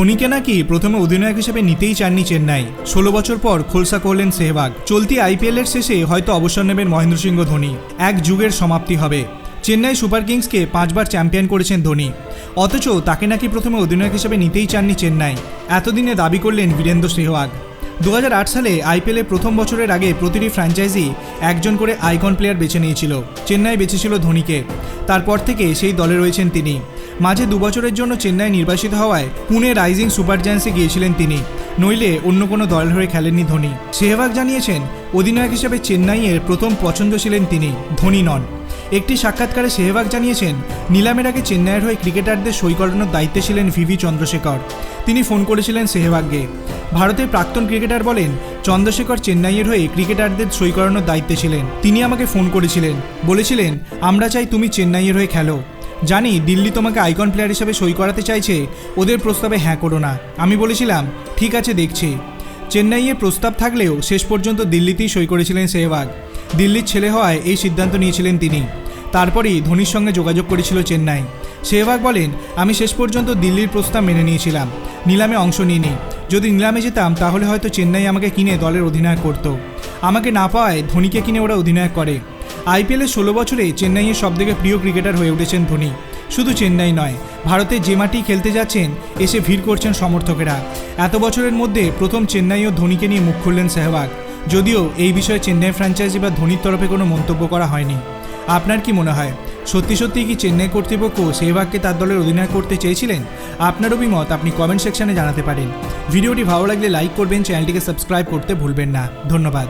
ধোনিকে নাকি প্রথমে অধিনায়ক হিসেবে নিতেই চাননি চেন্নাই। ষোলো বছর পর খোলসা করলেন সেহবাগ। চলতি আইপিএলের শেষে হয়তো অবসর নেবেন মহেন্দ্র সিংহ ধোনি। এক যুগের সমাপ্তি হবে। চেন্নাই সুপার কিংসকে পাঁচবার চ্যাম্পিয়ন করেছেন ধোনি। অথচ তাকে নাকি প্রথমে অধিনায়ক হিসেবে নিতেই চাননি চেন্নাই। এতদিনে দাবি করলেন বীরেন্দ্র সেহবাগ। দু সালে আইপিএলে প্রথম বছরের আগে প্রতিটি ফ্র্যাঞ্চাইজি একজন করে আইকন প্লেয়ার বেছে নিয়েছিল। চেন্নাই বেছেছিল ধোনিকে। তারপর থেকে সেই দলে রয়েছেন তিনি। মাঝে দুবছরের জন্য চেন্নাই নির্বাসিত হওয়ায় পুনে রাইজিং সুপার জায়ান্টসে গিয়েছিলেন তিনি। নইলে অন্য কোনো দলের হয়ে খেলেননি ধোনি। সেহবাগ জানিয়েছেন, অধিনায়ক হিসেবে চেন্নাইয়ের প্রথম পছন্দ ছিলেন তিনি, ধোনি নন। একটি সাক্ষাৎকারে সেহবাগ জানিয়েছেন, নিলামের আগে চেন্নাইয়ের হয়ে ক্রিকেটারদের সই করানোর দায়িত্বে ছিলেন ভিভি চন্দ্রশেখর। তিনি ফোন করেছিলেন সেহবাগকে ভারতের প্রাক্তন ক্রিকেটার বলেন, চন্দ্রশেখর চেন্নাইয়ের হয়ে ক্রিকেটারদের সই করানোর দায়িত্বে ছিলেন। তিনি আমাকে ফোন করেছিলেন। বলেছিলেন, আমরা চাই তুমি চেন্নাইয়ের হয়ে খেলো। জানি দিল্লি তোমাকে আইকন প্লেয়ার হিসেবে সই করাতে চাইছে, ওদের প্রস্তাবে হ্যাঁ করো না। আমি বলেছিলাম, ঠিক আছে দেখছি। চেন্নাইয়ে প্রস্তাব থাকলেও শেষ পর্যন্ত দিল্লিতেই সই করেছিলেন সেহবাগ। দিল্লির ছেলে হওয়ায় এই সিদ্ধান্ত নিয়েছিলেন তিনি। তারপরেই ধোনির সঙ্গে যোগাযোগ করেছিল চেন্নাই। সেহবাগ বলেন, আমি শেষ পর্যন্ত দিল্লির প্রস্তাব মেনে নিয়েছিলাম। নিলামে অংশ নিইনি। যদি নিলামে যেতাম তাহলে হয়তো চেন্নাই আমাকে কিনে দলের অধিনায়ক করত। আমাকে না পাওয়ায় ধোনিকে কিনে ওরা অধিনায়ক করে। আইপিএলের ষোলো বছরে চেন্নাইয়ের সবথেকে প্রিয় ক্রিকেটার হয়ে উঠেছেন ধোনি। শুধু চেন্নাই নয়, ভারতে যে মাটি খেলতে যাচ্ছেন, এসে ভিড় করছেন সমর্থকেরা। এত বছরের মধ্যে প্রথম চেন্নাই ও ধোনিকে নিয়ে মুখ খুললেন সেহবাগ। যদিও এই বিষয়ে চেন্নাই ফ্র্যাঞ্চাইজি বা ধোনির তরফে কোনো মন্তব্য করা হয়নি। আপনার কি মনে হয়, সত্যি সত্যি কি চেন্নাই কর্তৃপক্ষ সেহবাগকে তার দলের অধিনায়ক করতে চেয়েছিলেন? আপনার অভিমত আপনি কমেন্ট সেকশনে জানাতে পারেন। ভিডিওটি ভালো লাগলে লাইক করবেন চ্যানেলটিকে সাবস্ক্রাইব করতে ভুলবেন না। ধন্যবাদ।